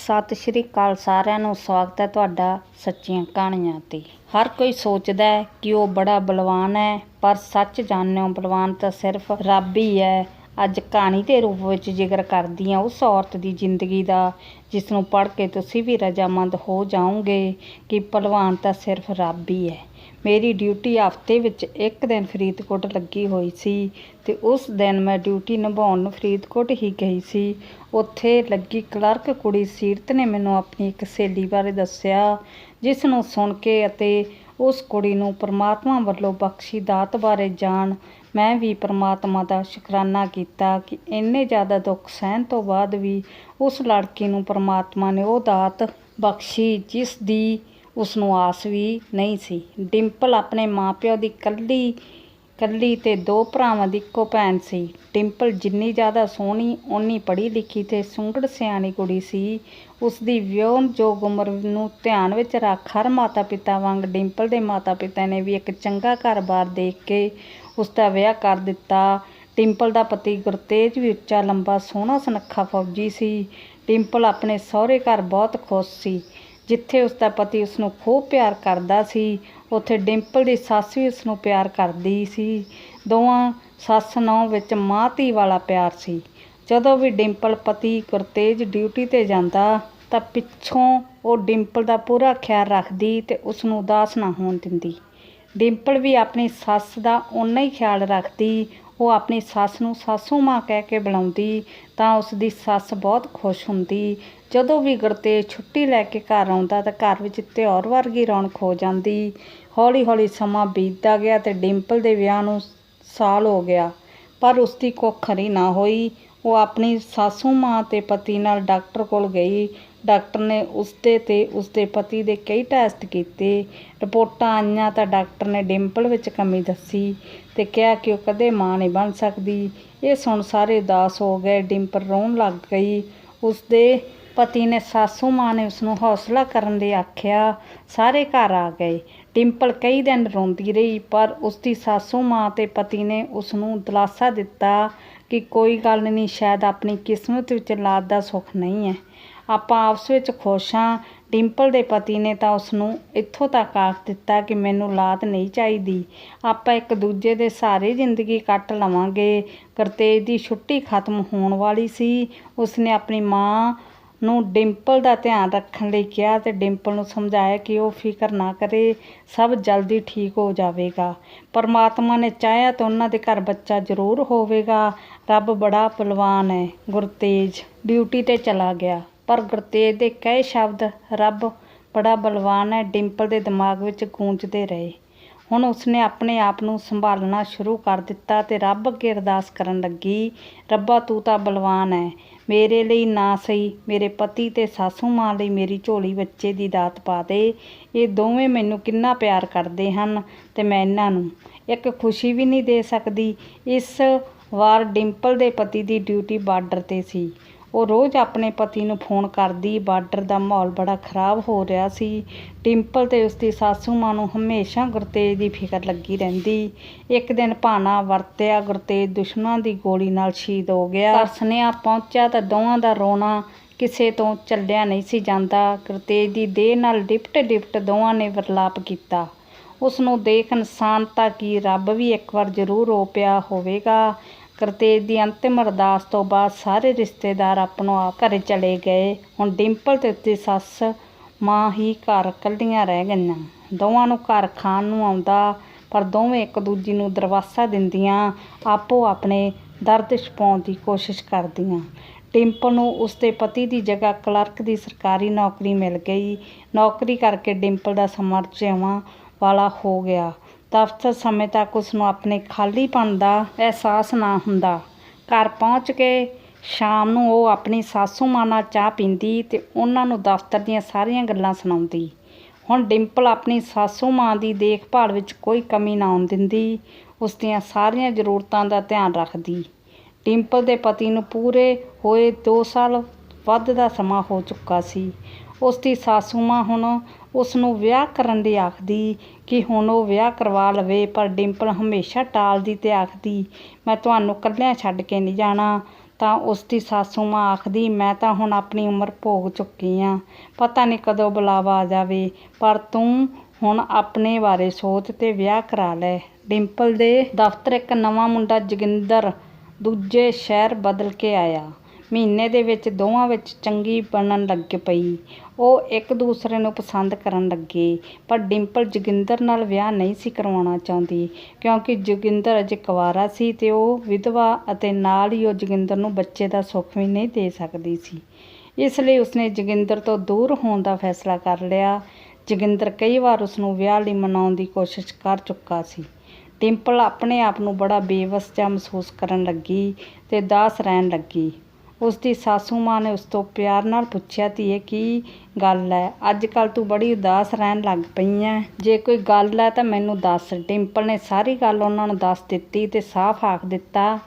ਸਤਿ ਸ਼੍ਰੀ ਅਕਾਲ ਸਾਰਿਆਂ ਨੂੰ, ਸਵਾਗਤ ਹੈ ਤੁਹਾਡਾ ਸੱਚੀਆਂ ਕਹਾਣੀਆਂ ਤੇ। ਹਰ ਕੋਈ ਸੋਚਦਾ ਹੈ ਕਿ ਉਹ ਬੜਾ ਬਲਵਾਨ ਹੈ, ਪਰ ਸੱਚ ਜਾਣਿਓ ਬਲਵਾਨ ਤਾਂ ਸਿਰਫ ਰੱਬ ਹੀ ਹੈ। ਅੱਜ ਕਹਾਣੀ ਦੇ ਰੂਪ ਵਿੱਚ ਜ਼ਿਕਰ ਕਰਦੀ ਹਾਂ ਉਸ ਔਰਤ ਦੀ ਜ਼ਿੰਦਗੀ ਦਾ, ਜਿਸ ਨੂੰ ਪੜ੍ਹ ਕੇ ਤੁਸੀਂ ਵੀ ਰਜਾਮੰਦ ਹੋ ਜਾਓਗੇ ਕਿ ਭਲਵਾਨ ਤਾਂ ਸਿਰਫ ਰੱਬ ਹੀ ਹੈ। ਮੇਰੀ ਡਿਊਟੀ ਹਫ਼ਤੇ ਵਿੱਚ ਇੱਕ ਦਿਨ ਫਰੀਦਕੋਟ ਲੱਗੀ ਹੋਈ ਸੀ ਤੇ ਉਸ ਦਿਨ ਮੈਂ ਡਿਊਟੀ ਨਿਭਾਉਣ ਨੂੰ ਫਰੀਦਕੋਟ ਹੀ ਗਈ ਸੀ। ਉੱਥੇ ਲੱਗੀ ਕਲਰਕ ਕੁੜੀ ਸੀਰਤ ਨੇ ਮੈਨੂੰ ਆਪਣੀ ਇੱਕ ਸਹੇਲੀ ਬਾਰੇ ਦੱਸਿਆ, ਜਿਸ ਨੂੰ ਸੁਣ ਕੇ ਅਤੇ ਉਸ ਕੁੜੀ ਨੂੰ ਪ੍ਰਮਾਤਮਾ ਵੱਲੋਂ ਬਖਸ਼ੀ ਦਾਤ ਬਾਰੇ ਜਾਣ ਮੈਂ ਵੀ ਪ੍ਰਮਾਤਮਾ ਦਾ ਸ਼ੁਕਰਾਨਾ ਕੀਤਾ ਕਿ ਇੰਨੇ ਜ਼ਿਆਦਾ ਦੁੱਖ ਸਹਿਣ ਤੋਂ ਬਾਅਦ ਵੀ ਉਸ ਲੜਕੀ ਨੂੰ ਪ੍ਰਮਾਤਮਾ ਨੇ ਉਹ ਦਾਤ ਬਖਸ਼ੀ, ਜਿਸ ਦੀ ਉਸ ਨੂੰ ਆਸ ਵੀ ਨਹੀਂ ਸੀ। ਡਿੰਪਲ ਆਪਣੇ ਮਾਪਿਓ ਦੀ ਕੱਲੀ ਕੱਲੀ ਤੇ ਦੋ ਭਰਾਵਾਂ ਦੀ ਇੱਕੋ ਭੈਣ ਸੀ। ਡਿੰਪਲ ਜਿੰਨੀ ਜ਼ਿਆਦਾ ਸੋਹਣੀ, ਓਨੀ ਪੜ੍ਹੀ ਲਿਖੀ ਤੇ ਸੁੰਗੜ ਸਿਆਣੀ ਕੁੜੀ ਸੀ। ਉਸ ਦੀ ਵਿਆਹੁਣਯੋਗ ਉਮਰ ਨੂੰ ਧਿਆਨ ਵਿੱਚ ਰੱਖ ਹਰ ਮਾਤਾ ਪਿਤਾ ਵਾਂਗ ਡਿੰਪਲ ਦੇ ਮਾਤਾ ਪਿਤਾ ਨੇ ਵੀ ਇੱਕ ਚੰਗਾ ਘਰ-ਬਾਰ ਦੇਖ ਕੇ ਉਸ ਦਾ ਵਿਆਹ ਕਰ ਦਿੱਤਾ। ਡਿੰਪਲ ਦਾ ਪਤੀ ਗੁਰਤੇਜ ਵੀ ਉੱਚਾ, ਲੰਬਾ, ਸੋਹਣਾ, ਸੁਨੱਖਾ ਫੌਜੀ ਸੀ। ਡਿੰਪਲ ਆਪਣੇ ਸਹੁਰੇ ਘਰ ਬਹੁਤ ਖੁਸ਼ ਸੀ। ਜਿੱਥੇ ਉਸ ਦਾ ਪਤੀ ਉਸ ਨੂੰ ਖੂਬ ਪਿਆਰ ਕਰਦਾ ਸੀ, ਉੱਥੇ ਡਿੰਪਲ ਦੀ ਸੱਸ ਵੀ ਉਸ ਨੂੰ ਪਿਆਰ ਕਰਦੀ ਸੀ। ਦੋਵਾਂ ਸੱਸ ਨੌ ਵਿੱਚ ਮਾਂ ਧੀ ਵਾਲਾ ਪਿਆਰ ਸੀ। ਜਦੋਂ ਵੀ ਡਿੰਪਲ ਪਤੀ ਗੁਰਤੇਜ ਡਿਊਟੀ ਤੇ ਜਾਂਦਾ, ਤਾਂ ਪਿੱਛੋਂ ਉਹ ਡਿੰਪਲ ਦਾ ਪੂਰਾ ਖਿਆਲ ਰੱਖਦੀ ਤੇ ਉਸ ਨੂੰ ਉਦਾਸ ਨਾ ਹੋਣ ਦਿੰਦੀ। ਡਿੰਪਲ ਵੀ ਆਪਣੀ ਸੱਸ ਦਾ ਓਨਾ ਹੀ ਖਿਆਲ ਰੱਖਦੀ ਉਹ ਆਪਣੀ ਸੱਸ ਨੂੰ ਸਾਸੂ ਮਾਂ ਕਹਿ ਕੇ ਬੁਲਾਉਂਦੀ ਤਾਂ ਉਸ ਦੀ ਸੱਸ ਬਹੁਤ ਖੁਸ਼ ਹੁੰਦੀ। ਜਦੋਂ ਵੀ ਗੁਰਤੇਜ ਛੁੱਟੀ ਲੈ ਕੇ ਘਰ ਆਉਂਦਾ ਤਾਂ ਘਰ ਵਿੱਚ ਤਿਉਹਾਰ ਵਰਗੀ ਰੌਣਕ ਹੋ ਜਾਂਦੀ। ਹੌਲੀ ਹੌਲੀ ਸਮਾਂ ਬੀਤਦਾ ਗਿਆ ਤੇ ਡਿੰਪਲ ਦੇ ਵਿਆਹ ਨੂੰ ਸਾਲ ਹੋ ਗਿਆ। ਪਰ ਉਸ ਦੀ ਕੁੱਖ ਖਰੀ ਨਾ ਹੋਈ। ਉਹ ਆਪਣੀ ਸਾਸੂ ਮਾਂ ਤੇ ਪਤੀ ਨਾਲ ਡਾਕਟਰ ਕੋਲ ਗਈ। ਡਾਕਟਰ ਨੇ ਉਸਦੇ ਤੇ ਉਸਦੇ ਪਤੀ ਦੇ ਕਈ ਟੈਸਟ ਕੀਤੇ। ਰਿਪੋਰਟਾਂ ਆਈਆਂ ਤਾਂ ਡਾਕਟਰ ਨੇ ਡਿੰਪਲ ਵਿੱਚ ਕਮੀ ਦੱਸੀ ਤੇ ਕਿਹਾ ਕਿ ਉਹ ਕਦੇ ਮਾਂ ਨਹੀਂ ਬਣ ਸਕਦੀ। ਇਹ ਸੁਣ ਸਾਰੇ ਉਦਾਸ ਹੋ ਗਏ। ਡਿੰਪਲ ਰੋਣ ਲੱਗ ਗਈ। ਉਸਦੇ ਪਤੀ ਨੇ ਸਾਸੂ ਮਾਂ ਨੇ ਉਸ ਨੂੰ ਹੌਸਲਾ ਕਰਨ ਲਈ ਆਖਿਆ, ਸਾਰੇ ਘਰ ਆ ਗਏ। ਡਿੰਪਲ ਕਈ ਦਿਨ ਰੋਂਦੀ ਰਹੀ, ਪਰ ਉਸਦੀ ਸਾਸੂ ਮਾਂ ਤੇ ਪਤੀ ਨੇ ਉਸ ਨੂੰ ਦਿਲਾਸਾ ਦਿੱਤਾ ਕਿ ਕੋਈ ਗੱਲ ਨਹੀਂ, ਸ਼ਾਇਦ ਆਪਣੀ ਕਿਸਮਤ ਵਿੱਚ ਲਾਦ ਦਾ ਸੁੱਖ ਨਹੀਂ ਹੈ। ਆਪਾਂ ਆਪਸ ਵਿੱਚ ਖੁਸ਼ ਹਾਂ। ਡਿੰਪਲ ਦੇ ਪਤੀ ਨੇ ਤਾਂ ਉਸ ਨੂੰ ਇੱਥੋਂ ਤੱਕ ਆਖ ਦਿੱਤਾ ਕਿ ਮੈਨੂੰ ਲਾਤ ਨਹੀਂ ਚਾਹੀਦੀ। ਆਪਾਂ ਇੱਕ ਦੂਜੇ ਦੇ ਸਾਰੇ ਜ਼ਿੰਦਗੀ ਕੱਟ ਲਵਾਂਗੇ। ਗੁਰਤੇਜ ਦੀ ਛੁੱਟੀ ਖਤਮ ਹੋਣ ਵਾਲੀ ਸੀ। ਉਸਨੇ ਆਪਣੀ ਮਾਂ ਨੂੰ ਡਿੰਪਲ ਦਾ ਧਿਆਨ ਰੱਖਣ ਲਈ ਕਿਹਾ ਤੇ ਡਿੰਪਲ ਨੂੰ ਸਮਝਾਇਆ ਕਿ ਉਹ ਫਿਕਰ ਨਾ ਕਰੇ, ਸਭ ਜਲਦੀ ਠੀਕ ਹੋ ਜਾਵੇਗਾ। ਪਰਮਾਤਮਾ ਨੇ ਚਾਹਿਆ ਤਾਂ ਉਹਨਾਂ ਦੇ ਘਰ ਬੱਚਾ ਜ਼ਰੂਰ ਹੋਵੇਗਾ। ਰੱਬ ਬੜਾ ਪਲਵਾਨ ਹੈ। ਗੁਰਤੇਜ ਡਿਊਟੀ ਤੇ ਚਲਾ ਗਿਆ। ਪਰ ਗੁਰਤੇਜ ਦੇ ਕਹੇ ਸ਼ਬਦ ਰੱਬ ਬੜਾ ਬਲਵਾਨ ਹੈ, ਡਿੰਪਲ ਦੇ ਦਿਮਾਗ ਵਿੱਚ ਗੂੰਜਦੇ ਰਹੇ। ਹੁਣ ਉਸਨੇ ਆਪਣੇ ਆਪ ਨੂੰ ਸੰਭਾਲਣਾ ਸ਼ੁਰੂ ਕਰ ਦਿੱਤਾ ਤੇ ਰੱਬ ਅੱਗੇ ਅਰਦਾਸ ਕਰਨ ਲੱਗੀ, ਰੱਬਾ, ਤੂੰ ਤਾਂ ਬਲਵਾਨ ਹੈ। ਮੇਰੇ ਲਈ ਨਾ ਸਹੀ, ਮੇਰੇ ਪਤੀ ਤੇ ਸਾਸੂ ਮਾਂ ਲਈ ਮੇਰੀ ਝੋਲੀ ਬੱਚੇ ਦੀ ਦਾਤ ਪਾ ਦੇ। ਇਹ ਦੋਵੇਂ ਮੈਨੂੰ ਕਿੰਨਾ ਪਿਆਰ ਕਰਦੇ ਹਨ ਤੇ ਮੈਂ ਇਹਨਾਂ ਨੂੰ ਇੱਕ ਖੁਸ਼ੀ ਵੀ ਨਹੀਂ ਦੇ ਸਕਦੀ। ਇਸ ਵਾਰ ਡਿੰਪਲ ਦੇ ਪਤੀ ਦੀ ਡਿਊਟੀ ਬਾਰਡਰ ਤੇ ਸੀ। ਉਹ ਰੋਜ਼ ਆਪਣੇ ਪਤੀ ਨੂੰ ਫੋਨ ਕਰਦੀ, ਬਾਰਡਰ ਦਾ ਮਾਹੌਲ ਬੜਾ ਖਰਾਬ ਹੋ ਰਿਹਾ ਸੀ। ਡਿੰਪਲ ਤੇ ਉਸਦੀ ਸਾਸੂ ਮਾਂ ਨੂੰ ਹਮੇਸ਼ਾ ਗੁਰਤੇਜ ਦੀ ਫਿਕਰ ਲੱਗੀ ਰਹਿੰਦੀ। ਇੱਕ ਦਿਨ ਭਾਣਾ ਵਰਤਿਆ ਗੁਰਤੇਜ ਦੁਸ਼ਮਣਾਂ ਦੀ ਗੋਲੀ ਨਾਲ ਸ਼ਹੀਦ ਹੋ ਗਿਆ। ਪਰ ਸੁਨੇਹਾ ਪਹੁੰਚਿਆ ਤਾਂ ਦੋਵਾਂ ਦਾ ਰੋਣਾ ਕਿਸੇ ਤੋਂ ਚੱਲਿਆ ਨਹੀਂ ਸੀ ਜਾਂਦਾ। ਗੁਰਤੇਜ ਦੀ ਦੇਹ ਨਾਲ ਡਿਪਟ ਡਿਪਟ ਦੋਵਾਂ ਨੇ ਵਰਲਾਪ ਕੀਤਾ। ਉਸ ਨੂੰ ਦੇਖ ਇਨਸਾਨ ਤਾਂ ਕੀ ਰੱਬ ਵੀ ਇੱਕ ਵਾਰ ਜ਼ਰੂਰ ਰੋ ਪਿਆ ਹੋਵੇਗਾ। ਗੁਰਤੇਜ ਦੀ ਅੰਤਿਮ ਅਰਦਾਸ ਤੋਂ ਬਾਅਦ ਸਾਰੇ ਰਿਸ਼ਤੇਦਾਰ ਆਪਣੋ ਆਪ ਘਰੇ ਚਲੇ ਗਏ। ਹੁਣ ਡਿੰਪਲ ਤੇ ਉਸਦੀ ਸੱਸ ਮਾਂ ਹੀ ਘਰ ਇਕੱਲੀਆਂ ਰਹਿ ਗਈਆਂ। ਦੋਵਾਂ ਨੂੰ ਘਰ ਖਾਣ ਨੂੰ ਆਉਂਦਾ, ਪਰ ਦੋਵੇਂ ਇੱਕ ਦੂਜੀ ਨੂੰ ਦਰਵਾਸਾ ਦਿੰਦੀਆਂ, ਆਪੋ ਆਪਣੇ ਦਰਦ ਛਪਾਉਣ ਦੀ ਕੋਸ਼ਿਸ਼ ਕਰਦੀਆਂ। ਡਿੰਪਲ ਨੂੰ ਉਸਦੇ ਪਤੀ ਦੀ ਜਗ੍ਹਾ ਕਲਰਕ ਦੀ ਸਰਕਾਰੀ ਨੌਕਰੀ ਮਿਲ ਗਈ। ਨੌਕਰੀ ਕਰਕੇ ਡਿੰਪਲ ਦਾ ਸਮਾਂ ਜਿਉਣ ਵਾਲਾ ਹੋ ਗਿਆ। ਦਫ਼ਤਰ ਸਮੇਂ ਤੱਕ ਉਸਨੂੰ ਆਪਣੇ ਖਾਲੀਪਣ ਦਾ ਅਹਿਸਾਸ ਨਾ ਹੁੰਦਾ। ਘਰ ਪਹੁੰਚ ਕੇ ਸ਼ਾਮ ਨੂੰ ਉਹ ਆਪਣੀ ਸਾਸੂ ਮਾਂ ਨਾਲ ਚਾਹ ਪੀਂਦੀ ਤੇ ਉਹਨਾਂ ਨੂੰ ਦਫ਼ਤਰ ਦੀਆਂ ਸਾਰੀਆਂ ਗੱਲਾਂ ਸੁਣਾਉਂਦੀ। ਹੁਣ ਡਿੰਪਲ ਆਪਣੀ ਸਾਸੂ ਮਾਂ ਦੀ ਦੇਖਭਾਲ ਵਿੱਚ ਕੋਈ ਕਮੀ ਨਾ ਆਉਣ ਦਿੰਦੀ ਉਸ ਦੀਆਂ ਸਾਰੀਆਂ ਜ਼ਰੂਰਤਾਂ ਦਾ ਧਿਆਨ ਰੱਖਦੀ। ਡਿੰਪਲ ਦੇ ਪਤੀ ਨੂੰ ਪੂਰੇ ਹੋਏ 2 ਸਾਲ ਵੱਧ ਦਾ ਸਮਾਂ ਹੋ ਚੁੱਕਾ ਸੀ। ਉਸ ਦੀ ਸਾਸੂ ਮਾਂ ਹੁਣ ਉਸ ਨੂੰ ਵਿਆਹ ਕਰਨ ਦੀ ਆਖਦੀ ਕਿ ਹੁਣ ਉਹ ਵਿਆਹ ਕਰਵਾ ਲਵੇ, ਪਰ ਡਿੰਪਲ ਹਮੇਸ਼ਾ ਟਾਲਦੀ ਤੇ ਆਖਦੀ, ਮੈਂ ਤੁਹਾਨੂੰ ਇਕੱਲਿਆਂ ਛੱਡ ਕੇ ਨਹੀਂ ਜਾਣਾ। ਤਾਂ ਉਸ ਦੀ ਸਾਸੂ ਮਾਂ ਆਖਦੀ, ਮੈਂ ਤਾਂ ਹੁਣ ਆਪਣੀ ਉਮਰ ਭੋਗ ਚੁੱਕੀ ਆਂ। ਪਤਾ ਨਹੀਂ ਕਦੋਂ ਬੁਲਾਵਾ ਆ ਜਾਵੇ, ਪਰ ਤੂੰ ਹੁਣ ਆਪਣੇ ਬਾਰੇ ਸੋਚ ਤੇ ਵਿਆਹ ਕਰਾ ਲੈ। ਡਿੰਪਲ ਦੇ ਦਫ਼ਤਰ ਇੱਕ ਨਵਾਂ ਮੁੰਡਾ ਜੋਗਿੰਦਰ ਦੂਜੇ ਸ਼ਹਿਰ ਬਦਲ ਕੇ ਆਇਆ। ਮਹੀਨੇ ਦੇ ਵਿੱਚ ਦੋਵਾਂ ਵਿੱਚ ਚੰਗੀ ਬਣਨ ਲੱਗ ਪਈ। ਉਹ ਇੱਕ ਦੂਸਰੇ ਨੂੰ ਪਸੰਦ ਕਰਨ ਲੱਗੇ, ਪਰ ਡਿੰਪਲ ਜੋਗਿੰਦਰ ਨਾਲ ਵਿਆਹ ਨਹੀਂ ਸੀ ਕਰਵਾਉਣਾ ਚਾਹੁੰਦੀ, ਕਿਉਂਕਿ ਜੋਗਿੰਦਰ ਅਜੇ ਕੁਆਰਾ ਸੀ ਤੇ ਉਹ ਵਿਧਵਾ ਅਤੇ ਨਾਲ ਹੀ ਉਹ ਜੋਗਿੰਦਰ ਨੂੰ ਬੱਚੇ ਦਾ ਸੁੱਖ ਵੀ ਨਹੀਂ ਦੇ ਸਕਦੀ ਸੀ। ਇਸ ਲਈ ਉਸਨੇ ਜੋਗਿੰਦਰ ਤੋਂ ਦੂਰ ਹੋਣ ਦਾ ਫੈਸਲਾ ਕਰ ਲਿਆ। ਜੋਗਿੰਦਰ ਕਈ ਵਾਰ ਉਸਨੂੰ ਵਿਆਹ ਲਈ ਮਨਾਉਣ ਦੀ ਕੋਸ਼ਿਸ਼ ਕਰ ਚੁੱਕਾ ਸੀ। ਡਿੰਪਲ ਆਪਣੇ ਆਪ ਨੂੰ ਬੜਾ ਬੇਵਸ ਜਿਹਾ ਮਹਿਸੂਸ ਕਰਨ ਲੱਗੀ ਤੇ ਦਾਸ ਰਹਿਣ ਲੱਗੀ। ਉਸ ਦੀ ਸਾਸੂ ਮਾਂ ਨੇ ਉਸ ਤੋਂ ਪਿਆਰ ਨਾਲ ਪੁੱਛਿਆ, ਧੀਏ, ਕੀ ਗੱਲ ਹੈ ਅੱਜ ਕੱਲ ਤੂੰ ਬੜੀ ਉਦਾਸ ਰਹਿਣ ਲੱਗ ਪਈ ਐ। ਜੇ ਕੋਈ ਗੱਲ ਹੈ ਤਾਂ ਮੈਨੂੰ ਦੱਸ ਡਿੰਪਲ ਨੇ ਸਾਰੀ ਗੱਲ ਉਹਨਾਂ ਨੂੰ ਦੱਸ ਦਿੱਤੀ ਤੇ ਸਾਫ਼ ਆਖ ਦਿੱਤਾ,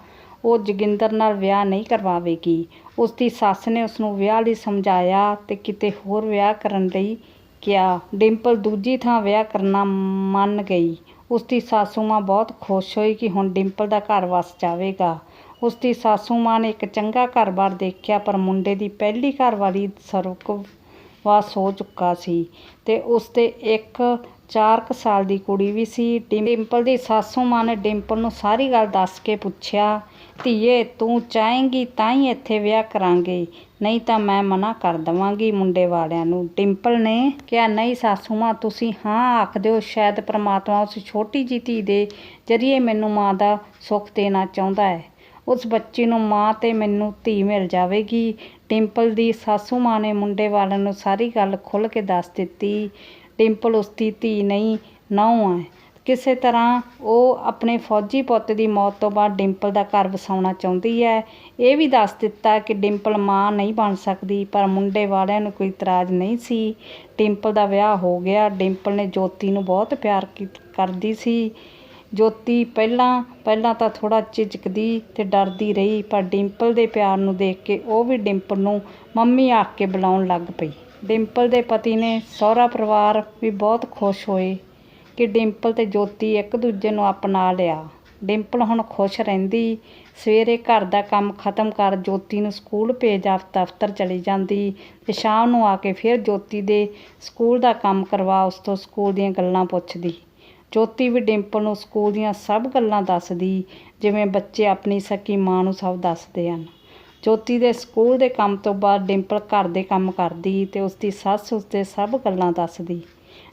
ਉਹ ਜੋਗਿੰਦਰ ਨਾਲ ਵਿਆਹ ਨਹੀਂ ਕਰਵਾਵੇਗੀ ਉਸ ਦੀ ਸੱਸ ਨੇ ਉਸ ਨੂੰ ਵਿਆਹ ਲਈ ਸਮਝਾਇਆ ਤੇ ਕਿਤੇ ਹੋਰ ਵਿਆਹ ਕਰਨ ਲਈ ਕਿਹਾ। ਡਿੰਪਲ ਦੂਜੀ ਥਾਂ ਵਿਆਹ ਕਰਨਾ ਮੰਨ ਗਈ। ਉਸ ਦੀ ਸਾਸੂ ਮਾਂ ਬਹੁਤ ਖੁਸ਼ ਹੋਈ ਕਿ ਹੁਣ ਡਿੰਪਲ ਦਾ ਘਰ ਵਸ ਜਾਵੇਗਾ। ਉਸ ਦੀ ਸਾਸੂ ਮਾਂ ਨੇ ਇੱਕ ਚੰਗਾ ਘਰ-ਬਾਰ ਦੇਖਿਆ, ਪਰ ਮੁੰਡੇ ਦੀ ਪਹਿਲੀ ਘਰਵਾਲੀ ਸਰਵਗਵਾਸ ਹੋ ਚੁੱਕਾ ਸੀ ਤੇ ਉਸ ਤੇ ਇੱਕ 4 ਕੁ ਸਾਲ ਦੀ ਕੁੜੀ ਵੀ ਸੀ। ਡਿੰਪਲ ਦੀ ਸਾਸੂ ਮਾਂ ਨੇ ਡਿੰਪਲ ਨੂੰ ਸਾਰੀ ਗੱਲ ਦੱਸ ਕੇ ਪੁੱਛਿਆ, ਧੀਏ, ਤੂੰ ਚਾਹੇਂਗੀ ਤਾਂ ਹੀ ਇੱਥੇ ਵਿਆਹ ਕਰਾਂਗੇ, ਨਹੀਂ ਤਾਂ ਮੈਂ ਮਨਾ ਕਰ ਦਵਾਂਗੀ ਮੁੰਡੇ ਵਾਲਿਆਂ ਨੂੰ। ਡਿੰਪਲ ਨੇ ਕਿਹਾ, ਨਹੀਂ ਸਾਸੂ ਮਾਂ, ਤੁਸੀਂ ਹਾਂ ਆਖ ਦਿਓ ਸ਼ਾਇਦ ਪ੍ਰਮਾਤਮਾ ਉਸ ਛੋਟੀ ਜੀ ਧੀ ਦੇ ਜਰੀਏ ਮੈਨੂੰ ਮਾਂ ਦਾ ਸੁੱਖ ਦੇਣਾ ਚਾਹੁੰਦਾ ਹੈ। ਉਸ ਬੱਚੀ ਨੂੰ ਮਾਂ ਤੇ ਮੈਨੂੰ ਧੀ ਮਿਲ ਜਾਵੇਗੀ। ਡਿੰਪਲ ਦੀ ਸਾਸੂ ਮਾਂ ਨੇ ਮੁੰਡੇ ਵਾਲਿਆਂ ਨੂੰ ਸਾਰੀ ਗੱਲ ਖੁੱਲ੍ਹ ਕੇ ਦੱਸ ਦਿੱਤੀ। ਡਿੰਪਲ ਉਸ ਦੀ ਧੀ ਨਹੀਂ, ਨਹੁੰ ਹੈ। ਕਿਸੇ ਤਰ੍ਹਾਂ ਉਹ ਆਪਣੇ ਫੌਜੀ ਪੁੱਤ ਦੀ ਮੌਤ ਤੋਂ ਬਾਅਦ ਡਿੰਪਲ ਦਾ ਘਰ ਵਸਾਉਣਾ ਚਾਹੁੰਦੀ ਹੈ। ਇਹ ਵੀ ਦੱਸ ਦਿੱਤਾ ਕਿ ਡਿੰਪਲ ਮਾਂ ਨਹੀਂ ਬਣ ਸਕਦੀ, ਪਰ ਮੁੰਡੇ ਵਾਲਿਆਂ ਨੂੰ ਕੋਈ ਇਤਰਾਜ਼ ਨਹੀਂ ਸੀ। ਡਿੰਪਲ ਦਾ ਵਿਆਹ ਹੋ ਗਿਆ। ਡਿੰਪਲ ਨੇ ਜੋਤੀ ਨੂੰ ਬਹੁਤ ਪਿਆਰ ਕੀ- ਕਰਦੀ ਸੀ। ਜੋਤੀ ਪਹਿਲਾਂ ਪਹਿਲਾਂ ਤਾਂ ਥੋੜ੍ਹਾ ਝਿਜਕਦੀ ਅਤੇ ਡਰਦੀ ਰਹੀ, ਪਰ ਡਿੰਪਲ ਦੇ ਪਿਆਰ ਨੂੰ ਦੇਖ ਕੇ ਉਹ ਵੀ ਡਿੰਪਲ ਨੂੰ ਮੰਮੀ ਆਖ ਕੇ ਬੁਲਾਉਣ ਲੱਗ ਪਈ। ਡਿੰਪਲ ਦੇ ਪਤੀ ਨੇ ਸਹੁਰਾ ਪਰਿਵਾਰ ਵੀ ਬਹੁਤ ਖੁਸ਼ ਹੋਏ ਕਿ ਡਿੰਪਲ ਅਤੇ ਜੋਤੀ ਇੱਕ ਦੂਜੇ ਨੂੰ ਅਪਣਾ ਲਿਆ। ਡਿੰਪਲ ਹੁਣ ਖੁਸ਼ ਰਹਿੰਦੀ, ਸਵੇਰੇ ਘਰ ਦਾ ਕੰਮ ਖਤਮ ਕਰ ਜੋਤੀ ਨੂੰ ਸਕੂਲ ਭੇਜ ਆ ਦਫ਼ਤਰ ਚਲੀ ਜਾਂਦੀ ਅਤੇ ਸ਼ਾਮ ਨੂੰ ਆ ਕੇ ਫਿਰ ਜੋਤੀ ਦੇ ਸਕੂਲ ਦਾ ਕੰਮ ਕਰਵਾ ਉਸ ਤੋਂ ਸਕੂਲ ਦੀਆਂ ਗੱਲਾਂ ਪੁੱਛਦੀ। ਜੋਤੀ ਵੀ ਡਿੰਪਲ ਨੂੰ ਸਕੂਲ ਦੀਆਂ ਸਭ ਗੱਲਾਂ ਦੱਸਦੀ, ਜਿਵੇਂ ਬੱਚੇ ਆਪਣੀ ਸਕੀ ਮਾਂ ਨੂੰ ਸਭ ਦੱਸਦੇ ਹਨ। ਜੋਤੀ ਦੇ ਸਕੂਲ ਦੇ ਕੰਮ ਤੋਂ ਬਾਅਦ ਡਿੰਪਲ ਘਰ ਦੇ ਕੰਮ ਕਰਦੀ ਤੇ ਉਸ ਦੀ ਸੱਸ ਉਸ ਦੇ ਸਭ ਗੱਲਾਂ ਦੱਸਦੀ,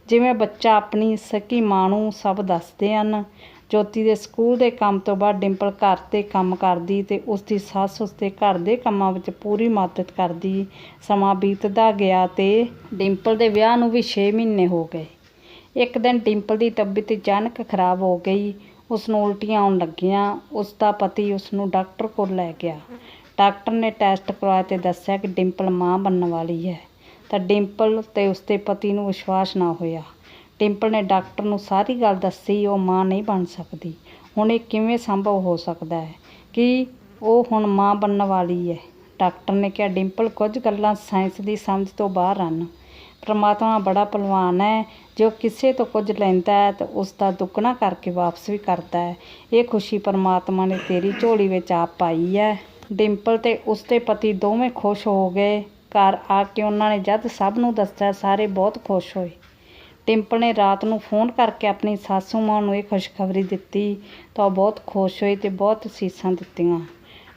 ਜਿਵੇਂ ਬੱਚਾ ਆਪਣੀ ਸਕੀ ਮਾਂ ਨੂੰ ਸਭ ਦੱਸਦੇ ਹਨ। ਜੋਤੀ ਦੇ ਸਕੂਲ ਦੇ ਕੰਮ ਤੋਂ ਬਾਅਦ ਡਿੰਪਲ ਘਰ ਦੇ ਕੰਮ ਕਰਦੀ ਤੇ ਉਸ ਦੀ ਸੱਸ ਉਸ ਦੇ ਘਰ ਦੇ ਕੰਮਾਂ ਵਿੱਚ ਪੂਰੀ ਮਦਦ ਕਰਦੀ। ਸਮਾਂ ਬੀਤਦਾ ਗਿਆ ਤੇ ਡਿੰਪਲ ਦੇ ਵਿਆਹ ਨੂੰ ਵੀ 6 ਮਹੀਨੇ ਹੋ ਗਏ। ਇੱਕ ਦਿਨ ਡਿੰਪਲ ਦੀ ਤਬੀਅਤ ਅਚਾਨਕ ਖਰਾਬ ਹੋ ਗਈ। ਉਸ ਨੂੰ ਉਲਟੀਆਂ ਆਉਣ ਲੱਗੀਆਂ। ਉਸ ਦਾ ਪਤੀ ਉਸ ਨੂੰ ਡਾਕਟਰ ਕੋਲ ਲੈ ਗਿਆ। ਡਾਕਟਰ ਨੇ ਟੈਸਟ ਕਰਵਾਇਆ ਤੇ ਦੱਸਿਆ ਕਿ ਡਿੰਪਲ ਮਾਂ ਬਣਨ ਵਾਲੀ ਹੈ। ਤਾਂ ਡਿੰਪਲ ਤੇ ਉਸਦੇ ਪਤੀ ਨੂੰ ਵਿਸ਼ਵਾਸ ਨਾ ਹੋਇਆ। ਡਿੰਪਲ ਨੇ ਡਾਕਟਰ ਨੂੰ ਸਾਰੀ ਗੱਲ ਦੱਸੀ, ਉਹ ਮਾਂ ਨਹੀਂ ਬਣ ਸਕਦੀ। ਹੁਣ ਇਹ ਕਿਵੇਂ ਸੰਭਵ ਹੋ ਸਕਦਾ ਹੈ ਕਿ ਉਹ ਹੁਣ ਮਾਂ ਬਣਨ ਵਾਲੀ ਹੈ? ਡਾਕਟਰ ਨੇ ਕਿਹਾ, ਡਿੰਪਲ, ਕੁਝ ਗੱਲਾਂ ਸਾਇੰਸ ਦੀ ਸਮਝ ਤੋਂ ਬਾਹਰ ਹਨ। ਪਰਮਾਤਮਾ ਬੜਾ ਭਲਵਾਨ ਹੈ। ਜੋ ਕਿਸੇ ਤੋਂ ਕੁਝ ਲੈਂਦਾ ਹੈ ਤਾਂ ਉਸ ਦਾ ਦੁੱਗਣਾ ਕਰਕੇ ਵਾਪਸ ਵੀ ਕਰਦਾ ਹੈ। ਇਹ ਖੁਸ਼ੀ ਪਰਮਾਤਮਾ ਨੇ ਤੇਰੀ ਝੋਲੀ ਵਿੱਚ ਆਪ ਪਾਈ ਹੈ। ਡਿੰਪਲ ਤੇ ਉਸਦੇ ਪਤੀ ਦੋਵੇਂ ਖੁਸ਼ ਹੋ ਗਏ। ਘਰ ਆ ਕੇ ਉਹਨਾਂ ਨੇ ਜਦ ਸਭ ਨੂੰ ਦੱਸਿਆ, ਸਾਰੇ ਬਹੁਤ ਖੁਸ਼ ਹੋਏ। ਡਿੰਪਲ ਨੇ ਰਾਤ ਨੂੰ ਫੋਨ ਕਰਕੇ ਆਪਣੀ ਸਾਸੂ ਮਾਂ ਨੂੰ ਇਹ ਖੁਸ਼ਖਬਰੀ ਦਿੱਤੀ ਤਾਂ ਉਹ ਬਹੁਤ ਖੁਸ਼ ਹੋਈ ਤੇ ਬਹੁਤ ਅਸੀਸਾਂ ਦਿੱਤੀਆਂ।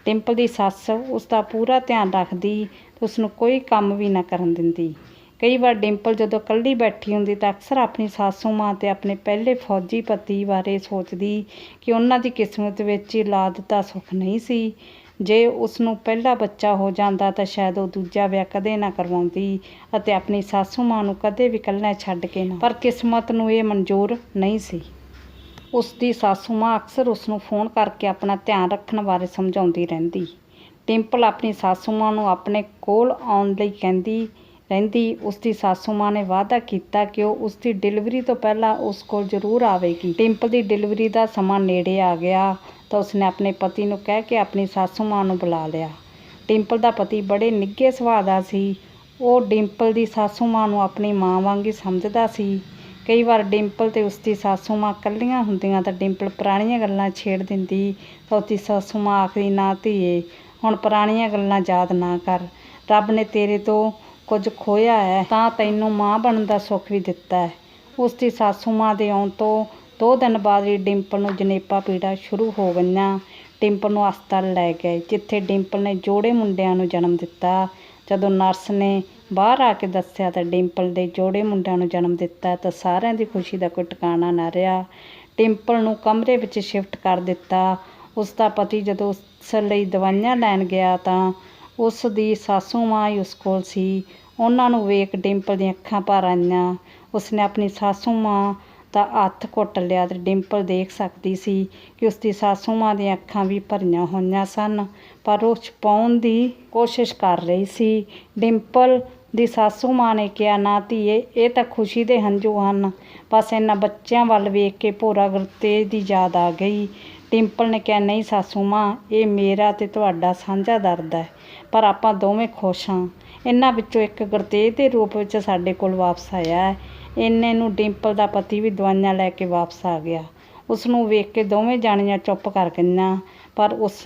ਡਿੰਪਲ ਦੀ ਸੱਸ ਉਸ ਦਾ ਪੂਰਾ ਧਿਆਨ ਰੱਖਦੀ ਤੇ ਉਸ ਨੂੰ ਕੋਈ ਕੰਮ ਵੀ ਨਾ ਕਰਨ ਦਿੰਦੀ। ਕਈ ਵਾਰ ਡਿੰਪਲ ਜਦੋਂ ਇਕੱਲੀ ਬੈਠੀ ਹੁੰਦੀ ਤਾਂ ਅਕਸਰ ਆਪਣੀ ਸਾਸੂ ਮਾਂ ਤੇ ਆਪਣੇ ਪਹਿਲੇ ਫੌਜੀ ਪਤੀ ਬਾਰੇ ਸੋਚਦੀ ਕਿ ਉਹਨਾਂ ਦੀ ਕਿਸਮਤ ਵਿੱਚ ਔਲਾਦ ਦਾ ਸੁੱਖ ਨਹੀਂ ਸੀ। ਜੇ ਉਸ ਨੂੰ ਪਹਿਲਾ ਬੱਚਾ ਹੋ ਜਾਂਦਾ ਤਾਂ ਸ਼ਾਇਦ ਉਹ ਦੂਜਾ ਵਿਆਹ ਕਦੇ ਨਾ ਕਰਵਾਉਂਦੀ ਅਤੇ ਆਪਣੀ ਸਾਸੂ ਮਾਂ ਨੂੰ ਕਦੇ ਵੀ ਇਕੱਲਾ ਛੱਡ ਕੇ ਨਾ। ਪਰ ਕਿਸਮਤ ਨੂੰ ਇਹ ਮਨਜ਼ੂਰ ਨਹੀਂ ਸੀ। ਉਸ ਦੀ ਸਾਸੂ ਮਾਂ ਅਕਸਰ ਉਸ ਨੂੰ ਫੋਨ ਕਰਕੇ ਆਪਣਾ ਧਿਆਨ ਰੱਖਣ ਬਾਰੇ ਸਮਝਾਉਂਦੀ ਰਹਿੰਦੀ। ਡਿੰਪਲ ਆਪਣੀ ਸਾਸੂ ਮਾਂ ਨੂੰ ਆਪਣੇ ਕੋਲ ਆਉਣ ਲਈ ਕਹਿੰਦੀ ਰਹਿੰਦੀ ਉਸ ਦੀ ਸਾਸੂ ਮਾਂ ਨੇ ਵਾਅਦਾ ਕੀਤਾ ਕਿ ਉਹ ਉਸ ਦੀ ਡਿਲੀਵਰੀ ਤੋਂ ਪਹਿਲਾਂ ਉਸ ਕੋਲ ਜ਼ਰੂਰ ਆਵੇਗੀ। ਡਿੰਪਲ ਦੀ ਡਿਲੀਵਰੀ ਦਾ ਸਮਾਂ ਨੇੜੇ ਆ ਗਿਆ ਤਾਂ ਉਸਨੇ ਆਪਣੇ ਪਤੀ ਨੂੰ ਕਹਿ ਕੇ ਆਪਣੀ ਸਾਸੂ ਮਾਂ ਨੂੰ ਬੁਲਾ ਲਿਆ। ਡਿੰਪਲ ਦਾ ਪਤੀ ਬੜੇ ਨਿੱਘੇ ਸੁਭਾਅ ਦਾ ਸੀ। ਉਹ ਡਿੰਪਲ ਦੀ ਸਾਸੂ ਮਾਂ ਨੂੰ ਆਪਣੀ ਮਾਂ ਵਾਂਗ ਹੀ ਸਮਝਦਾ ਸੀ। ਕਈ ਵਾਰ ਡਿੰਪਲ ਤੇ ਉਸਦੀ ਸਾਸੂ ਮਾਂ ਇਕੱਲੀਆਂ ਹੁੰਦੀਆਂ ਤਾਂ ਡਿੰਪਲ ਪੁਰਾਣੀਆਂ ਗੱਲਾਂ ਛੇੜ ਦਿੰਦੀ ਤਾਂ ਉਸਦੀ ਸਾਸੂ ਮਾਂ ਆਖਦੀ, ਨਾ ਧੀਏ, ਹੁਣ ਪੁਰਾਣੀਆਂ ਗੱਲਾਂ ਯਾਦ ਨਾ ਕਰ। ਰੱਬ ਨੇ ਤੇਰੇ ਤੋਂ ਕੁਝ ਖੋਇਆ ਹੈ, ਤਾਂ ਤੈਨੂੰ ਮਾਂ ਬਣਨ ਦਾ ਸੁੱਖ ਵੀ ਦਿੱਤਾ ਹੈ। ਉਸ ਦੀ ਸਾਸੂ ਮਾਂ ਦੇ ਆਉਣ ਤੋਂ ਦੋ ਦਿਨ ਬਾਅਦ ਹੀ ਡਿੰਪਲ ਨੂੰ ਜਨੇਪਾ ਪੀੜਾ ਸ਼ੁਰੂ ਹੋ ਗਈਆਂ। ਡਿੰਪਲ ਨੂੰ ਹਸਪਤਾਲ ਲੈ ਗਏ, ਜਿੱਥੇ ਡਿੰਪਲ ਨੇ ਜੋੜੇ ਮੁੰਡਿਆਂ ਨੂੰ ਜਨਮ ਦਿੱਤਾ। ਜਦੋਂ ਨਰਸ ਨੇ ਬਾਹਰ ਆ ਕੇ ਦੱਸਿਆ ਤਾਂ ਡਿੰਪਲ ਦੇ ਜੋੜੇ ਮੁੰਡਿਆਂ ਨੂੰ ਜਨਮ ਦਿੱਤਾ ਤਾਂ ਸਾਰਿਆਂ ਦੀ ਖੁਸ਼ੀ ਦਾ ਕੋਈ ਟਿਕਾਣਾ ਨਾ ਰਿਹਾ। ਡਿੰਪਲ ਨੂੰ ਕਮਰੇ ਵਿੱਚ ਸ਼ਿਫਟ ਕਰ ਦਿੱਤਾ। ਉਸ ਦਾ ਪਤੀ ਜਦੋਂ ਉਸ ਲਈ ਦਵਾਈਆਂ ਲੈਣ ਗਿਆ ਤਾਂ ਉਸ ਦੀ ਸਾਸੂ ਮਾਂ ਹੀ ਉਸ ਕੋਲ ਸੀ। ਉਹਨਾਂ ਨੂੰ ਵੇਖ ਡਿੰਪਲ ਦੀਆਂ ਅੱਖਾਂ ਭਰ ਆਈਆਂ। ਉਸਨੇ ਆਪਣੀ ਸਾਸੂ ਮਾਂ ਦਾ ਹੱਥ ਘੁੱਟ ਲਿਆ ਤੇ ਡਿੰਪਲ ਦੇਖ ਸਕਦੀ ਸੀ ਕਿ ਉਸ ਦੀ ਸਾਸੂ ਮਾਂ ਦੀਆਂ ਅੱਖਾਂ ਵੀ ਭਰੀਆਂ ਹੋਈਆਂ ਸਨ, ਪਰ ਉਹ ਛੁਪਾਉਣ ਦੀ ਕੋਸ਼ਿਸ਼ ਕਰ ਰਹੀ ਸੀ। ਡਿੰਪਲ ਦੀ ਸਾਸੂ ਮਾਂ ਨੇ ਕਿਹਾ, ਨਾ ਧੀਏ, ਇਹ ਤਾਂ ਖੁਸ਼ੀ ਦੇ ਹੰਝੂ ਹਨ, ਬਸ ਇਹਨਾਂ ਬੱਚਿਆਂ ਵੱਲ ਵੇਖ ਕੇ ਭੋਰਾ ਗੁਰਤੇਜ ਦੀ ਯਾਦ ਆ ਗਈ। ਡਿੰਪਲ ਨੇ ਕਿਹਾ, ਨਹੀਂ ਸਾਸੂ ਮਾਂ, ਇਹ ਮੇਰਾ ਤੇ ਤੁਹਾਡਾ ਸਾਂਝਾ ਦਰਦ ਹੈ, ਪਰ ਆਪਾਂ ਦੋਵੇਂ ਖੁਸ਼ ਹਾਂ। ਇਹਨਾਂ ਵਿੱਚੋਂ ਇੱਕ ਗੁਰਤੇਜ ਦੇ ਰੂਪ ਵਿੱਚ ਸਾਡੇ ਕੋਲ ਵਾਪਸ ਆਇਆ ਹੈ। ਇੰਨੇ ਨੂੰ ਡਿੰਪਲ ਦਾ ਪਤੀ ਵੀ ਦਵਾਈਆਂ ਲੈ ਕੇ ਵਾਪਸ ਆ ਗਿਆ। ਉਸ ਨੂੰ ਵੇਖ ਕੇ ਦੋਵੇਂ ਜਾਣੀਆਂ ਚੁੱਪ ਕਰ ਗਈਆਂ, ਪਰ ਉਸ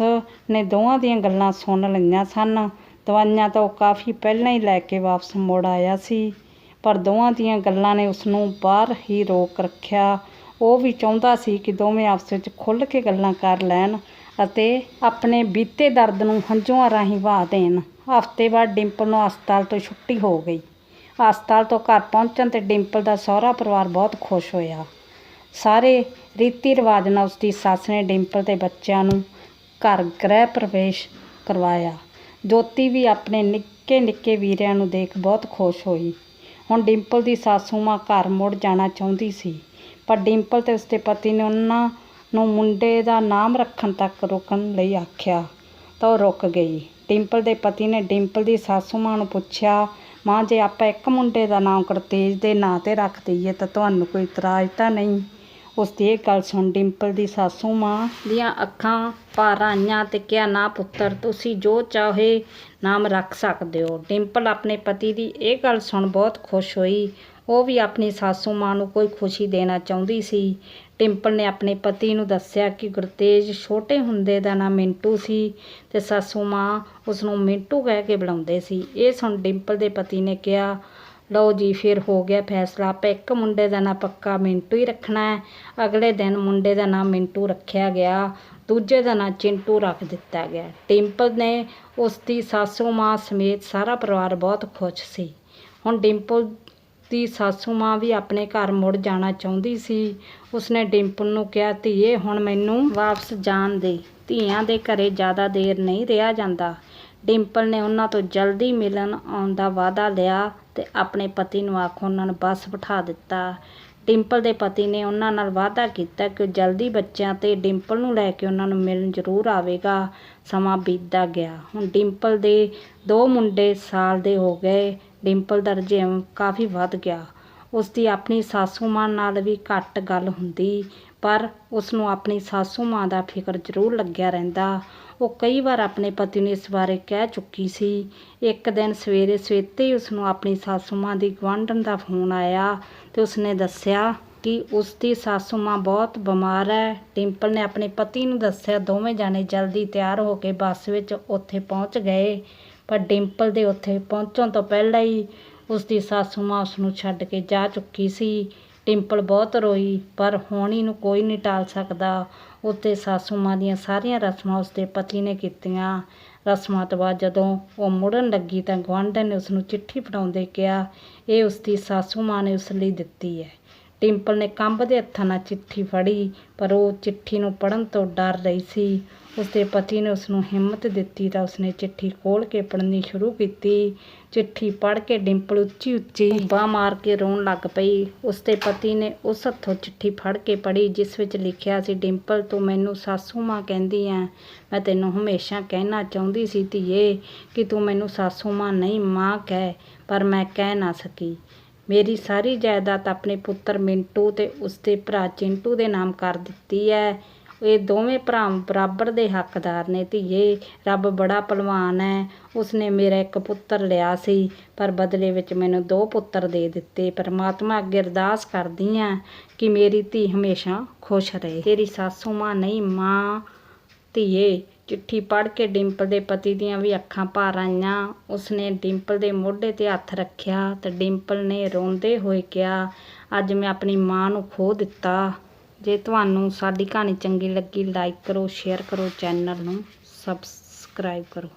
ਨੇ ਦੋਵਾਂ ਦੀਆਂ ਗੱਲਾਂ ਸੁਣ ਲਈਆਂ ਸਨ। ਦਵਾਈਆਂ ਤਾਂ ਉਹ ਕਾਫੀ ਪਹਿਲਾਂ ਹੀ ਲੈ ਕੇ ਵਾਪਸ ਮੁੜ ਆਇਆ ਸੀ, ਪਰ ਦੋਵਾਂ ਦੀਆਂ ਗੱਲਾਂ ਨੇ ਉਸ ਨੂੰ ਬਾਹਰ ਹੀ ਰੋਕ ਰੱਖਿਆ। ਉਹ ਵੀ ਚਾਹੁੰਦਾ ਸੀ ਕਿ ਦੋਵੇਂ ਆਪਸ ਵਿੱਚ ਖੁੱਲ੍ਹ ਕੇ ਗੱਲਾਂ ਕਰ ਲੈਣ ਅਤੇ ਆਪਣੇ ਬੀਤੇ ਦਰਦ ਨੂੰ ਹੰਝੂਆਂ ਰਾਹੀਂ ਵਹਾ ਦੇਣ। ਹਫ਼ਤੇ ਬਾਅਦ ਡਿੰਪਲ ਨੂੰ ਹਸਪਤਾਲ ਤੋਂ ਛੁੱਟੀ ਹੋ ਗਈ। ਹਸਪਤਾਲ ਤੋਂ ਘਰ ਪਹੁੰਚਣ ਤੇ ਡਿੰਪਲ ਦਾ ਸਹੁਰਾ ਪਰਿਵਾਰ ਬਹੁਤ ਖੁਸ਼ ਹੋਇਆ। ਸਾਰੇ ਰੀਤੀ ਰਿਵਾਜ ਨਾਲ ਉਸਦੀ ਸੱਸ ਨੇ ਡਿੰਪਲ ਦੇ ਬੱਚਿਆਂ ਨੂੰ ਘਰ ਗ੍ਰਹਿ ਪ੍ਰਵੇਸ਼ ਕਰਵਾਇਆ। ਜੋਤੀ ਵੀ ਆਪਣੇ ਨਿੱਕੇ ਨਿੱਕੇ ਵੀਰਿਆਂ ਨੂੰ ਦੇਖ ਬਹੁਤ ਖੁਸ਼ ਹੋਈ। ਹੁਣ ਡਿੰਪਲ ਦੀ ਸਾਸੂ ਮਾਂ ਘਰ ਮੁੜ ਜਾਣਾ ਚਾਹੁੰਦੀ ਸੀ। ਪਰ ਡਿੰਪਲ ਤੇ ਉਸਦੇ ਪਤੀ ਨੇ ਉਹਨਾਂ ਨੂੰ ਮੁੰਡੇ ਦਾ ਨਾਮ ਰੱਖਣ ਤੱਕ ਰੁਕਣ ਲਈ ਆਖਿਆ ਤਾਂ ਉਹ ਰੁਕ ਗਈ। ਡਿੰਪਲ ਦੇ ਪਤੀ ਨੇ ਡਿੰਪਲ ਦੀ ਸਾਸੂ ਮਾਂ ਨੂੰ ਪੁੱਛਿਆ, ਮਾਂ, ਜੇ ਆਪਾਂ ਇੱਕ ਮੁੰਡੇ ਦਾ ਨਾਮ ਕਰਤੇਜ ਦੇ ਨਾਂ ਤੇ ਰੱਖ ਦਈਏ ਤਾਂ ਤੁਹਾਨੂੰ ਕੋਈ ਇਤਰਾਜ਼ ਤਾਂ ਨਹੀਂ? ਉਸ ਦੀ ਇਹ ਗੱਲ ਸੁਣ ਡਿੰਪਲ ਦੀ ਸਾਸੂ ਮਾਂ ਦੀਆਂ ਅੱਖਾਂ, ਭਰ, ਆਈਆਂ ਤੇ ਕਿਹਾ, ਨਾ ਪੁੱਤਰ, ਤੁਸੀਂ ਜੋ ਚਾਹੇ ਨਾਮ ਰੱਖ ਸਕਦੇ ਹੋ। ਡਿੰਪਲ ਆਪਣੇ ਪਤੀ ਦੀ ਇਹ ਗੱਲ ਸੁਣ ਬਹੁਤ ਖੁਸ਼ ਹੋਈ। ਉਹ ਵੀ ਆਪਣੀ ਸਾਸੂ ਮਾਂ ਨੂੰ ਕੋਈ ਖੁਸ਼ੀ ਦੇਣਾ ਚਾਹੁੰਦੀ ਸੀ। ਟਿੰਪਲ ਨੇ ਆਪਣੇ ਪਤੀ ਨੂੰ ਦੱਸਿਆ ਕਿ ਗੁਰਤੇਜ ਛੋਟੇ ਹੁੰਦੇ ਦਾ ਨਾਂ ਮਿੰਟੂ ਸੀ ਤੇ ਸਾਸੂ ਮਾਂ ਉਸ ਨੂੰ ਮਿੰਟੂ ਕਹਿ ਕੇ ਬੁਲਾਉਂਦੇ ਸੀ। ਇਹ ਸੁਣ ਡਿੰਪਲ ਦੇ ਪਤੀ ਨੇ ਕਿਹਾ, ਲਓ ਜੀ, ਫਿਰ ਹੋ ਗਿਆ ਫੈਸਲਾ, ਆਪਾਂ ਇੱਕ ਮੁੰਡੇ ਦਾ ਨਾਂ ਪੱਕਾ ਮਿੰਟੂ ਹੀ ਰੱਖਣਾ ਹੈ। ਅਗਲੇ ਦਿਨ ਮੁੰਡੇ ਦਾ ਨਾਂ ਮਿੰਟੂ ਰੱਖਿਆ ਗਿਆ, ਦੂਜੇ ਦਾ ਨਾਂ ਚਿੰਟੂ ਰੱਖ ਦਿੱਤਾ ਗਿਆ। ਟਿੰਪਲ ਨੇ ਉਸ ਦੀ ਸਾਸੂ ਮਾਂ ਸਮੇਤ ਸਾਰਾ ਪਰਿਵਾਰ ਬਹੁਤ ਖੁਸ਼ ਸੀ। ਹੁਣ ਡਿੰਪਲ ਦੀ ਸਾਸੂ ਮਾਂ ਵੀ ਆਪਣੇ ਘਰ ਮੁੜ ਜਾਣਾ ਚਾਹੁੰਦੀ ਸੀ। ਉਸਨੇ ਡਿੰਪਲ ਨੂੰ ਕਿਹਾ, ਧੀਏ, ਹੁਣ ਮੈਨੂੰ ਵਾਪਸ ਜਾਣ ਦੇ। ਧੀਆਂ ਦੇ ਘਰੇ ਜ਼ਿਆਦਾ ਦੇਰ ਨਹੀਂ ਰਿਹਾ ਜਾਂਦਾ ਡਿੰਪਲ ਨੇ ਉਹਨਾਂ ਤੋਂ ਜਲਦੀ ਮਿਲਣ ਆਉਣ ਦਾ ਵਾਅਦਾ ਲਿਆ ਤੇ ਆਪਣੇ ਪਤੀ ਨੂੰ ਆਖੋ, ਉਹਨਾਂ ਨੂੰ ਬੱਸ ਬਿਠਾ ਦਿੱਤਾ ਡਿੰਪਲ ਦੇ ਪਤੀ ਨੇ ਉਹਨਾਂ ਨਾਲ ਵਾਅਦਾ ਕੀਤਾ ਕਿ ਉਹ ਜਲਦੀ ਬੱਚਿਆਂ ਤੇ ਡਿੰਪਲ ਨੂੰ ਲੈ ਕੇ ਉਹਨਾਂ ਨੂੰ ਮਿਲਣ ਜ਼ਰੂਰ ਆਵੇਗਾ। ਸਮਾਂ ਬੀਤਦਾ ਗਿਆ। ਹੁਣ ਡਿੰਪਲ ਦੇ ਦੋ ਮੁੰਡੇ ਸਾਲ ਦੇ ਹੋ ਗਏ। ਡਿੰਪਲ ਦਾ ਰੁਝੇਵ ਕਾਫੀ ਵੱਧ ਗਿਆ। ਉਸ ਦੀ ਆਪਣੀ ਸਾਸੂ ਮਾਂ ਨਾਲ ਵੀ ਘੱਟ ਗੱਲ ਹੁੰਦੀ, ਪਰ ਉਸ ਨੂੰ ਆਪਣੀ ਸਾਸੂ ਮਾਂ ਦਾ ਫਿਕਰ ਜ਼ਰੂਰ ਲੱਗਿਆ ਰਹਿੰਦਾ। ਉਹ ਕਈ ਵਾਰ ਆਪਣੇ ਪਤੀ ਨੂੰ ਇਸ ਬਾਰੇ ਕਹਿ ਚੁੱਕੀ ਸੀ। ਇੱਕ ਦਿਨ ਸਵੇਰੇ ਸਵੇਤੇ ਹੀ ਉਸ ਨੂੰ ਆਪਣੀ ਸਾਸੂ ਮਾਂ ਦੀ ਗੁਆਂਢਣ ਦਾ ਫੋਨ ਆਇਆ ਤੇ ਉਸਨੇ ਦੱਸਿਆ ਕਿ ਉਸ ਦੀ ਸਾਸੂ ਮਾਂ ਬਹੁਤ ਬਿਮਾਰ ਹੈ। ਡਿੰਪਲ ਨੇ ਆਪਣੇ ਪਤੀ ਨੂੰ ਦੱਸਿਆ, ਦੋਵੇਂ ਜਾਣੇ ਜਲਦੀ ਤਿਆਰ ਹੋ ਕੇ ਬੱਸ ਵਿੱਚ ਉੱਥੇ ਪਹੁੰਚ ਗਏ। ਪਰ ਡਿੰਪਲ ਦੇ ਉੱਥੇ ਪਹੁੰਚਣ ਤੋਂ ਪਹਿਲਾਂ ਹੀ ਉਸ ਦੀ ਸਾਸੂ ਮਾਂ ਉਸ ਨੂੰ ਛੱਡ ਕੇ ਜਾ ਚੁੱਕੀ ਸੀ। ਡਿੰਪਲ ਬਹੁਤ ਰੋਈ, ਪਰ ਹੋਣੀ ਨੂੰ ਕੋਈ ਨਹੀਂ ਟਾਲ ਸਕਦਾ। ਉੱਤੇ ਸਾਸੂ ਮਾਂ ਦੀਆਂ ਸਾਰੀਆਂ ਰਸਮਾਂ ਉਸਦੇ ਪਤੀ ਨੇ ਕੀਤੀਆਂ। ਰਸਮਾਂ ਤੋਂ ਬਾਅਦ ਜਦੋਂ ਉਹ ਮੁੜਨ ਲੱਗੀ ਤਾਂ ਗੁਆਂਢਣ ਨੇ ਉਸ ਨੂੰ ਚਿੱਠੀ ਫੜਾਉਂਦੇ ਕਿਹਾ, ਇਹ ਉਸ ਦੀ ਸਾਸੂ ਮਾਂ ਨੇ ਉਸ ਲਈ ਦਿੱਤੀ ਹੈ। ਡਿੰਪਲ ਨੇ ਕੰਬਦੇ ਹੱਥਾਂ ਨਾਲ ਚਿੱਠੀ ਫੜੀ, ਪਰ ਉਹ ਚਿੱਠੀ ਨੂੰ ਪੜ੍ਹਨ ਤੋਂ ਡਰ ਰਹੀ ਸੀ। ਉਸਦੇ ਪਤੀ ਨੇ ਉਸ ਨੂੰ ਹਿੰਮਤ ਦਿੱਤੀ ਤਾਂ ਉਸਨੇ ਚਿੱਠੀ ਖੋਲ੍ਹ ਕੇ ਪੜ੍ਹਨੀ ਸ਼ੁਰੂ ਕੀਤੀ। ਚਿੱਠੀ ਪੜ੍ਹ ਕੇ ਡਿੰਪਲ ਉੱਚੀ ਉੱਚੀ ਬਾਂਹ ਮਾਰ ਕੇ ਰੋਣ ਲੱਗ ਪਈ। ਉਸਦੇ ਪਤੀ ਨੇ ਉਸ ਹੱਥੋਂ ਚਿੱਠੀ ਫੜ ਕੇ ਪੜ੍ਹੀ, ਜਿਸ ਵਿੱਚ ਲਿਖਿਆ ਸੀ, ਡਿੰਪਲ, ਤੂੰ ਮੈਨੂੰ ਸਾਸੂ ਮਾਂ ਕਹਿੰਦੀ ਐ। ਮੈਂ ਤੈਨੂੰ ਹਮੇਸ਼ਾ ਕਹਿਣਾ ਚਾਹੁੰਦੀ ਸੀ ਧੀਏ ਕਿ ਤੂੰ ਮੈਨੂੰ ਸਾਸੂ ਮਾਂ ਨਹੀਂ, ਮਾਂ ਕਹਿ, ਪਰ ਮੈਂ ਕਹਿ ਨਾ ਸਕੀ। ਮੇਰੀ ਸਾਰੀ ਜਾਇਦਾਦ ਆਪਣੇ ਪੁੱਤਰ ਮਿੰਟੂ ਤੇ ਉਸਦੇ ਭਰਾ ਚਿੰਟੂ ਦੇ ਨਾਮ ਕਰ ਦਿੱਤੀ ਹੈ ਇਹ ਦੋਵੇਂ ਭਰਾ ਬਰਾਬਰ ਦੇ ਹੱਕਦਾਰ ਨੇ ਧੀਏ, ਰੱਬ ਬੜਾ ਭਲਵਾਨ ਹੈ ਉਸਨੇ ਮੇਰਾ ਇੱਕ ਪੁੱਤਰ ਲਿਆ ਸੀ, ਪਰ ਬਦਲੇ ਵਿੱਚ ਮੈਨੂੰ ਦੋ ਪੁੱਤਰ ਦੇ ਦਿੱਤੇ। ਪਰਮਾਤਮਾ ਅੱਗੇ ਅਰਦਾਸ ਕਰਦੀ ਆ ਕਿ ਮੇਰੀ ਧੀ ਹਮੇਸ਼ਾ ਖੁਸ਼ ਰਹੇ। ਤੇਰੀ ਸਾਸੂ ਮਾਂ ਨਹੀਂ, ਮਾਂ ਧੀਏ, ਚਿੱਠੀ ਪੜ੍ਹ ਕੇ ਡਿੰਪਲ ਦੇ ਪਤੀ ਦੀਆਂ ਵੀ ਅੱਖਾਂ ਭਰ ਆਈਆਂ। ਉਸਨੇ ਡਿੰਪਲ ਦੇ ਮੋਢੇ ਤੇ ਹੱਥ ਰੱਖਿਆ ਤੇ ਡਿੰਪਲ ਨੇ ਰੋਂਦੇ ਹੋਏ ਕਿਹਾ, ਅੱਜ ਮੈਂ ਆਪਣੀ ਮਾਂ ਨੂੰ ਖੋ ਦਿੱਤਾ। ਜੇ ਤੁਹਾਨੂੰ ਸਾਡੀ ਕਹਾਣੀ ਚੰਗੀ ਲੱਗੀ ਲਾਈਕ ਕਰੋ ਸ਼ੇਅਰ ਕਰੋ ਚੈਨਲ ਨੂੰ ਸਬਸਕ੍ਰਾਈਬ ਕਰੋ।